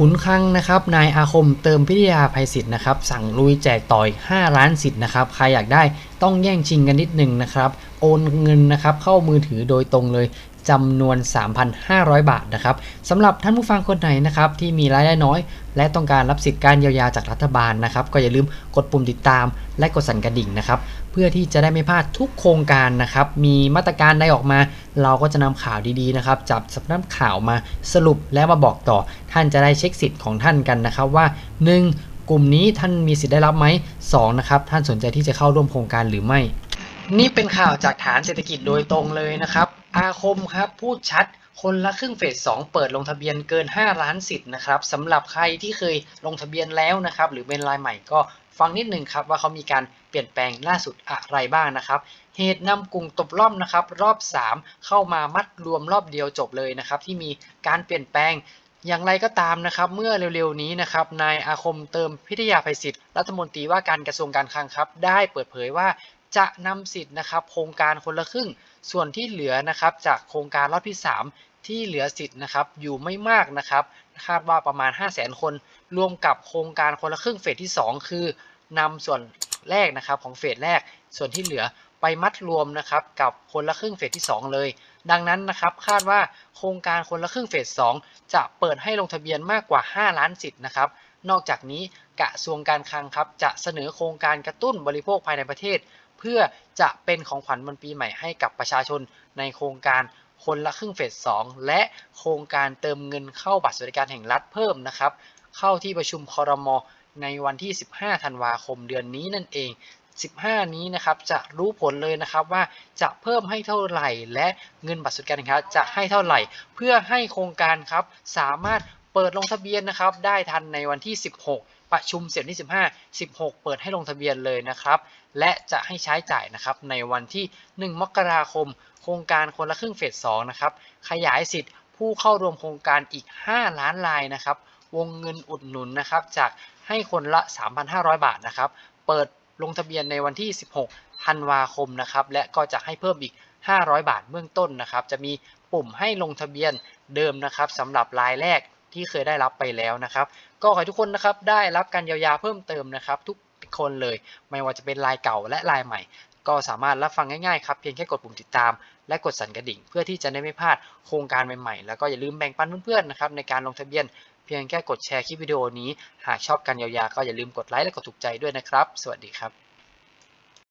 ขุนคลังนะครับนายอาคมเติมพิทยาภัยสิทธิ์นะครับสั่งลุยแจกต่อย 5 ล้านสิทธิ์นะครับใครอยากได้ต้องแย่งชิงกันนิดนึงนะครับโอนเงินนะครับเข้ามือถือโดยตรงเลย จำนวน 3,500 บาทนะครับสำหรับท่านผู้ฟังคนไหนนะครับที่มีรายได้น้อย และต้องการรับสิทธิ์การเยียวยาจากรัฐบาลนะครับ ก็อย่าลืมกดปุ่มติดตาม และกดสั่นกระดิ่งนะครับ เพื่อที่จะได้ไม่พลาดทุกโครงการนะครับ มีมาตรการใดออกมา เราก็จะนำข่าวดีๆนะครับจับสำนักข่าวมาสรุปและมาบอกต่อ ท่านจะได้เช็คสิทธิ์ของท่านกันนะครับว่า 1. กลุ่มนี้ท่านมีสิทธิ์ได้รับไหม 2 นะครับท่านสนใจที่จะเข้าร่วมโครงการหรือไม่ นี่เป็นข่าวจากฐานเศรษฐกิจโดยตรงเลยนะครับ อาคมครับพูดชัดคนละครึ่งเฟส 2 เปิดลงทะเบียนเกิน 5 ล้านสิทธิ์นะครับสำหรับใครที่เคยลงทะเบียนแล้วนะครับ หรือเป็นรายใหม่ก็ฟังนิดนึงครับว่าเขามีการเปลี่ยนแปลงล่าสุดอะไรบ้างนะครับ เหตุนำกลุ่มตบล่อมนะครับ รอบ 3 เข้ามามัดรวมรอบเดียวจบเลยนะครับ ที่มีการเปลี่ยนแปลงอย่างไรก็ตามนะครับเมื่อเร็วๆนี้นะครับนายอาคมเติมพิทยาภัยศิษย์รัฐมนตรีว่าการกระทรวงการคลังครับ ได้เปิดเผยว่าจะนำสิทธิ์นะครับโครงการคนละครึ่ง ส่วนที่เหลือนะครับจากโครงการรอบที่ 3 ที่เหลือสิทธิ์นะครับอยู่ไม่มากนะครับคาดว่าประมาณ 5 0 0 0 0 0 คน รวมกับโครงการคนละครึ่งเฟสที่ 2 คือนำส่วนแรกนะครับของเฟสแรก ส่วนที่เหลือไปมัดรวมนะครับกับคนละครึ่งเฟสที่ 2 เลย ดังนั้นนะครับคาดว่าโครงการคนละครึ่งเฟส 2 จะเปิดให้ลงทะเบียนมากกว่า 5 ล้านสิทธิ์นะครับนอกจากนี้กระทรวงการคลังครับจะเสนอโครงการกระตุ้นบริโภคภายในประเทศ เพื่อจะเป็นของขวัญวันปีใหม่ให้กับประชาชนในโครงการคนละครึ่งเฟส 2 และโครงการเติมเงินเข้าบัตรสวัสดิการแห่งรัฐเพิ่มนะครับ เข้าที่ประชุมคอรมอในวันที่ 15 ธันวาคมเดือนนี้นั่นเอง 15 นี้นะครับจะรู้ผลเลยนะครับว่าจะเพิ่มให้เท่าไหร่ และเงินบัตรสวัสดิการแห่งรัฐจะให้เท่าไหร่ เพื่อให้โครงการครับสามารถเปิดลงทะเบียนนะครับได้ทันในวันที่ 16 ประชุมเสร็จที่ 15 16 เปิดให้ลงทะเบียนเลยนะครับ และจะให้ใช้จ่ายนะครับในวันที่ 1 มกราคม โครงการคนละครึ่งเฟส2นะครับ ขยายสิทธิ์ผู้เข้าร่วมโครงการอีก 5 ล้านรายนะครับ วงเงินอุดหนุนนะครับ จากให้คนละ 3,500 บาทนะครับ เปิดลงทะเบียนในวันที่ 16 ธันวาคมนะครับ และก็จะให้เพิ่มอีก 500 บาทเบื้องต้นนะครับ จะมีปุ่มให้ลงทะเบียนเดิมนะครับสำหรับรายแรก ที่เคยได้รับไปแล้วนะครับ ก็ขอให้ทุกคนนะครับได้รับการเยียวยาเพิ่มเติมนะครับ ทุกคนเลยไม่ว่าจะเป็นรายเก่าและรายใหม่ ก็สามารถรับฟังง่ายๆครับเพียงแค่กดปุ่มติดตาม และกดสั่นกระดิ่ง เพื่อที่จะได้ไม่พลาดโครงการใหม่ๆ แล้วก็อย่าลืมแบ่งปันเพื่อนๆนะครับในการลงทะเบียนเพียงแค่กดแชร์คลิปวิดีโอนี้ หากชอบการเยียวยาก็อย่าลืมกดไลค์และกดถูกใจด้วยนะครับ สวัสดีครับ